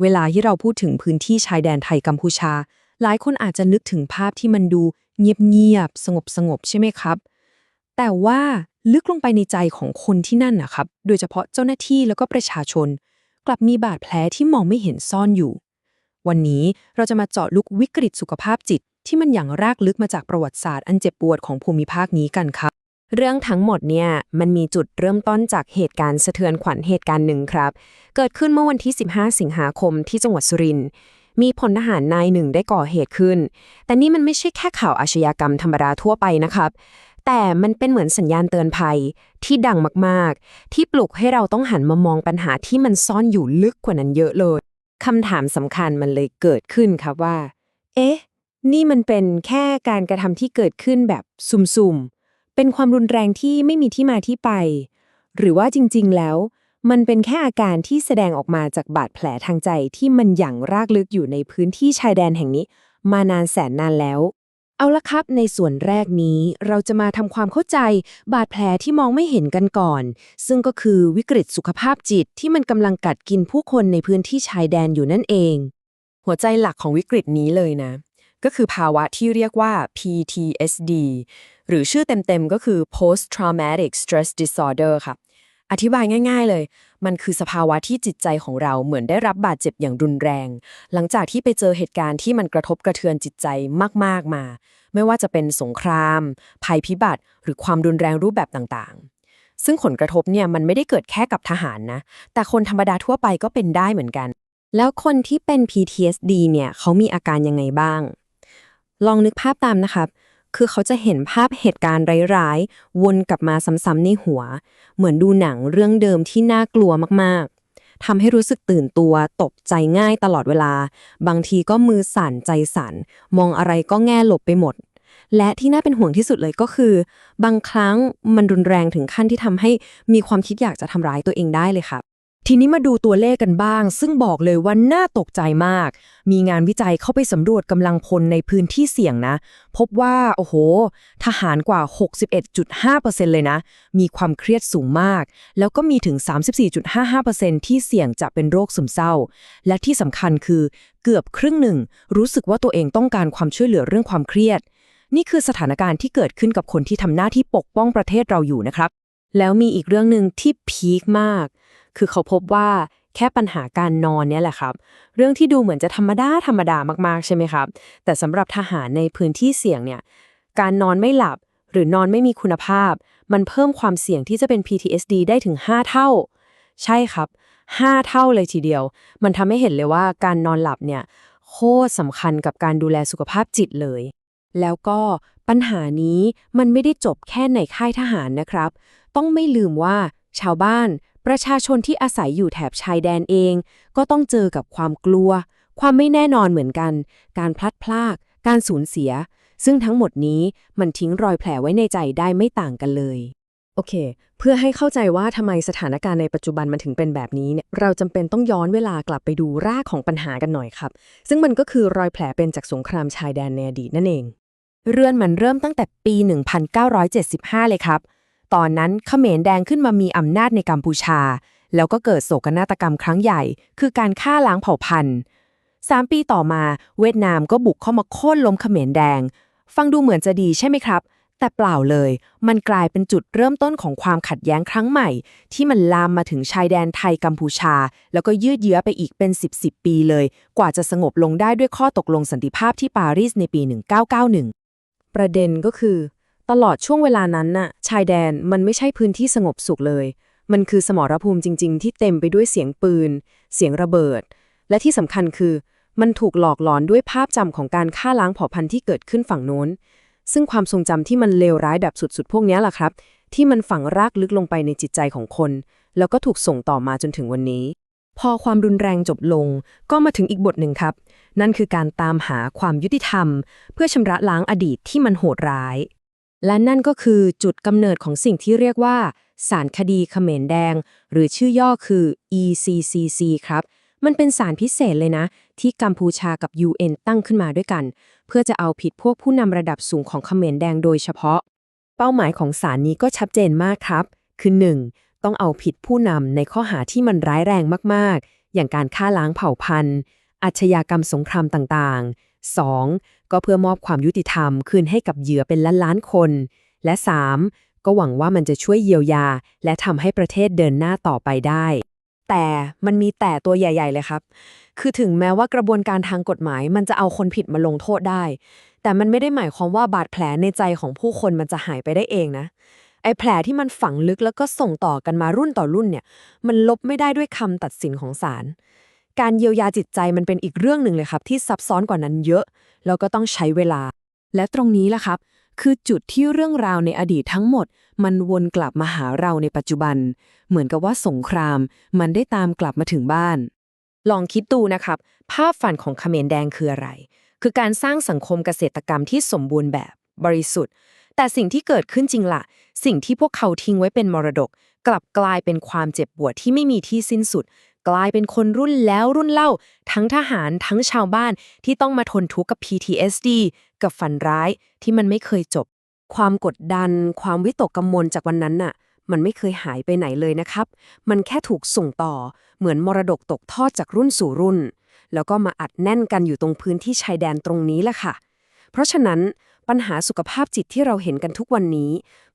เวลาที่เราพูดถึงพื้นที่ชายแดนไทยกัมพูชา หลายคนอาจจะนึกถึงภาพที่มันดูเงียบๆ สงบๆ ใช่ไหมครับ แต่ว่าลึกลงไปในใจของคนที่นั่นนะครับ โดยเฉพาะเจ้าหน้าที่แล้วก็ประชาชน กลับมีบาดแผลที่มองไม่เห็นซ่อนอยู่ วันนี้เราจะมาเจาะลึกวิกฤตสุขภาพจิต ที่มันอย่างรากลึกมาจากประวัติศาสตร์อันเจ็บปวดของภูมิภาคนี้กันครับ เรื่องทั้งหมดเนี่ยมันมีจุดเริ่มต้นจากเหตุการณ์สะเทือนขวัญเหตุการณ์หนึ่งครับ เกิดขึ้นเมื่อวันที่ 15 สิงหาคมที่จังหวัดสุรินทร์มีพลทหารนายหนึ่งได้ก่อเหตุขึ้น แต่นี่มันไม่ใช่แค่ข่าวอาชญากรรมธรรมดาทั่วไปนะครับ แต่มันเป็นเหมือนสัญญาณเตือนภัยที่ดังมากๆ ที่ปลุกให้เราต้องหันมามองปัญหาที่มันซ่อนอยู่ลึกกว่านั้นเยอะเลยคำถามสำคัญมันเลยเกิดขึ้นครับว่า เอ๊ะ นี่มันเป็นแค่การกระทำที่เกิดขึ้นแบบสุ่มๆ เป็นความรุนแรงที่ไม่มีที่มาที่ไป หรือว่าจริง ๆ แล้ว มันเป็นแค่อาการที่แสดงออกมาจากบาดแผลทางใจที่มันหยั่งรากลึกอยู่ในพื้นที่ชายแดนแห่งนี้ มานานแสนนานแล้ว เอาละครับ ในส่วนแรกนี้เราจะมาทำความเข้าใจ บาดแผลที่มองไม่เห็นกันก่อน ซึ่งก็คือวิกฤตสุขภาพจิตที่มันกำลังกัดกินผู้คนในพื้นที่ชายแดนอยู่นั่นเอง หัวใจหลักของวิกฤตนี้เลยนะ ก็คือภาวะที่เรียกว่า PTSD หรือชื่อเต็มๆ ก็คือ Post Traumatic Stress Disorder ค่ะ อธิบายง่าย ๆเลย มันคือสภาวะที่จิตใจของเราเหมือนได้รับบาดเจ็บอย่างรุนแรง หลังจากที่ไปเจอเหตุการณ์ที่มันกระทบกระเทือนจิตใจมากๆมา ไม่ว่าจะเป็นสงคราม ภัยพิบัติ หรือความรุนแรงรูปแบบต่างๆซึ่งผลกระทบเนี่ยมันไม่ได้เกิดแค่กับทหารนะ แต่คนธรรมดาทั่วไปก็เป็นได้เหมือนกัน แล้วคนที่เป็น PTSD เนี่ยเขามีอาการยังไงบ้าง ลองนึกภาพตามนะครับ คือเขาจะเห็นภาพเหตุการณ์ร้ายๆ วนกลับมาซ้ำๆในหัว เหมือนดูหนังเรื่องเดิมที่น่ากลัวมากๆทำให้รู้สึกตื่นตัว ตกใจง่ายตลอดเวลา บางทีก็มือสั่นใจสั่น มองอะไรก็แง่หลบไปหมด และที่น่าเป็นห่วงที่สุดเลยก็คือ บางครั้งมันรุนแรงถึงขั้นที่ทำให้มีความคิดอยากจะทำร้ายตัวเองได้เลยครับ ทีนี้มาดูตัวเลขกันบ้าง ซึ่งบอกเลยว่าน่าตกใจมาก มีงานวิจัยเข้าไปสำรวจกำลังพลในพื้นที่เสี่ยงนะ พบว่า โอ้โห ทหารกว่า 61.5%เลยนะ มีความเครียดสูงมาก แล้วก็มีถึง 34.55%ที่เสี่ยงจะเป็นโรคซึมเศร้า และที่สำคัญคือเกือบครึ่งหนึ่ง รู้สึกว่าตัวเองต้องการความช่วยเหลือเรื่องความเครียด นี่คือสถานการณ์ที่เกิดขึ้นกับคนที่ทำหน้าที่ปกป้องประเทศเราอยู่นะครับ แล้วมีอีกเรื่องหนึ่งที่พีคมาก คือเขาพบว่าแค่ปัญหาการนอนเนี่ยแหละครับ เรื่องที่ดูเหมือนจะธรรมดาธรรมดามากๆใช่ไหมครับ แต่สำหรับทหารในพื้นที่เสี่ยงเนี่ยการนอนไม่หลับหรือนอนไม่มีคุณภาพ มันเพิ่มความเสี่ยงที่จะเป็น PTSD ได้ถึง 5 เท่า ใช่ครับ 5 เท่าเลยทีเดียว มันทำให้เห็นเลยว่าการนอนหลับเนี่ยโคตรสำคัญกับการดูแลสุขภาพจิตเลย แล้วก็ปัญหานี้มันไม่ได้จบแค่ในค่ายทหารนะครับ ต้องไม่ลืมว่าชาวบ้าน ประชาชนที่อาศัยอยู่แถบชายแดนเอง ก็ต้องเจอกับความกลัว ความไม่แน่นอนเหมือนกัน การพลัดพราก การสูญเสีย ซึ่งทั้งหมดนี้มันทิ้งรอยแผลไว้ในใจได้ไม่ต่างกันเลย โอเค เพื่อให้เข้าใจว่าทำไมสถานการณ์ในปัจจุบันมันถึงเป็นแบบนี้เนี่ยเราจำเป็นต้องย้อนเวลากลับไปดูรากของปัญหากันหน่อยครับ ซึ่งมันก็คือรอยแผลเป็นจากสงครามชายแดนในอดีตนั่นเอง เรื่องมันเริ่มตั้งแต่ปี 1975 เลยครับ ตอนนั้นเขมรแดงขึ้นมามีอำนาจในกัมพูชา แล้วก็เกิดโศกนาฏกรรมครั้งใหญ่ คือการฆ่าล้างเผ่าพันธุ์สามปีต่อมาเวียดนามก็บุกเข้ามาโค่นล้มเขมรแดง ฟังดูเหมือนจะดีใช่ไหมครับ แต่เปล่าเลย มันกลายเป็นจุดเริ่มต้นของความขัดแย้งครั้งใหม่ ที่มันลามมาถึงชายแดนไทยกัมพูชา แล้วก็ยืดเยื้อไปอีกเป็น 10 10ปีเลย กว่าจะสงบลงได้ด้วยข้อตกลงสันติภาพที่ปารีสในปี 1991 ประเด็นก็คือ ตลอดช่วงเวลานั้นน่ะ ชายแดนมันไม่ใช่พื้นที่สงบสุขเลย มันคือสมรภูมิจริง ๆ ที่เต็มไปด้วยเสียงปืน เสียงระเบิด และที่สำคัญคือ มันถูกหลอกหลอนด้วยภาพจำของการฆ่าล้างเผ่าพันธุ์ที่เกิดขึ้นฝั่งโน้น ซึ่งความทรงจำที่มันเลวร้ายแบบสุดๆ พวกนี้แหละครับ ที่มันฝังรากลึกลงไปในจิตใจของคน แล้วก็ถูกส่งต่อมาจนถึงวันนี้ พอความรุนแรงจบลง ก็มาถึงอีกบทหนึ่งครับ นั่นคือการตามหาความยุติธรรม เพื่อชำระล้างอดีตที่มันโหดร้าย และนั่นก็คือจุดกำเนิดของสิ่งที่เรียกว่าศาลคดีเขมรแดง หรือชื่อย่อคือ ECCC ครับ มันเป็นศาลพิเศษเลยนะ ที่กัมพูชากับ UN ตั้งขึ้นมาด้วยกัน เพื่อจะเอาผิดพวกผู้นำระดับสูงของเขมรแดงโดยเฉพาะ เป้าหมายของศาลนี้ก็ชัดเจนมากครับ คือ 1. ต้องเอาผิดผู้นำในข้อหาที่มันร้ายแรงมากๆ อย่างการฆ่าล้างเผ่าพันธุ์อาชญากรรมสงครามต่างๆ 2. ก็เพื่อมอบความยุติธรรมคืนให้กับเหยื่อเป็นล้านๆคน และ 3. ก็หวังว่ามันจะช่วยเยียวยา และทำให้ประเทศเดินหน้าต่อไปได้ แต่มันมีแต่ตัวใหญ่ ๆ เลยครับ คือถึงแม้ว่ากระบวนการทางกฎหมาย มันจะเอาคนผิดมาลงโทษได้ แต่มันไม่ได้หมายความว่าบาดแผลในใจของผู้คนมันจะหายไปได้เองนะไอ้แผลที่มันฝังลึกแล้วก็ส่งต่อกันมารุ่นต่อรุ่นเนี่ย มันลบไม่ได้ด้วยคำตัดสินของศาล การเยียวยาจิตใจมันเป็นอีกเรื่องหนึ่งเลยครับ ที่ซับซ้อนกว่านั้นเยอะ แล้วก็ต้องใช้เวลา และตรงนี้ล่ะครับ คือจุดที่เรื่องราวในอดีตทั้งหมด มันวนกลับมาหาเราในปัจจุบัน เหมือนกับว่าสงคราม มันได้ตามกลับมาถึงบ้าน ลองคิดดูนะครับ ภาพฝันของเขมรแดงคืออะไร คือการสร้างสังคมเกษตรกรรมที่สมบูรณ์แบบบริสุทธิ์ แต่สิ่งที่เกิดขึ้นจริงล่ะ สิ่งที่พวกเขาทิ้งไว้เป็นมรดก กลับกลายเป็นความเจ็บปวดที่ไม่มีที่สิ้นสุด กลายเป็นคนรุ่นแล้วรุ่นเล่า ทั้งทหารทั้งชาวบ้านที่ต้องมาทนทุกข์กับ PTSD กับฝันร้ายที่มันไม่เคยจบ ความกดดัน ความวิตกกังวลจากวันนั้นน่ะ มันไม่เคยหายไปไหนเลยนะครับ มันแค่ถูกส่งต่อ เหมือนมรดกตกทอดจากรุ่นสู่รุ่น แล้วก็มาอัดแน่นกันอยู่ตรงพื้นที่ชายแดนตรงนี้แหละค่ะ เพราะฉะนั้นปัญหาสุขภาพจิตที่เราเห็นกันทุกวันนี้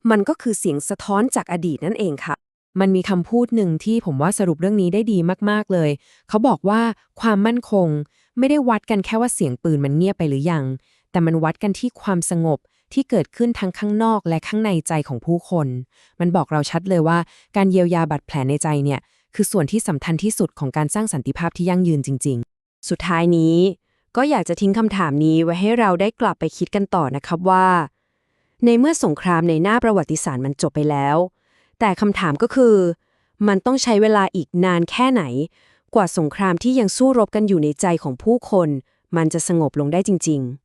มันก็คือเสียงสะท้อนจากอดีตนั่นเองค่ะ มันมีคำพูดหนึ่งที่ผมว่าสรุปเรื่องนี้ได้ดีมากๆเลย เขาบอกว่าความมั่นคง ไม่ได้วัดกันแค่ว่าเสียงปืนมันเงียบไปหรือยัง แต่มันวัดกันที่ความสงบที่เกิดขึ้นทั้งข้างนอกและข้างในใจของผู้คน มันบอกเราชัดเลยว่า การเยียวยาบาดแผลในใจเนี่ย คือส่วนที่สำคัญที่สุดของการสร้างสันติภาพที่ยั่งยืนจริง ๆ สุดท้ายนี้ ก็อยากจะทิ้งคำถามนี้ไว้ให้เราได้กลับไปคิดกันต่อนะครับว่า ในเมื่อสงครามในหน้าประวัติศาสตร์มันจบไปแล้ว แต่คำถามก็คือ มันต้องใช้เวลาอีกนานแค่ไหน กว่าสงครามที่ยังสู้รบกันอยู่ในใจของผู้คน มันจะสงบลงได้จริง ๆ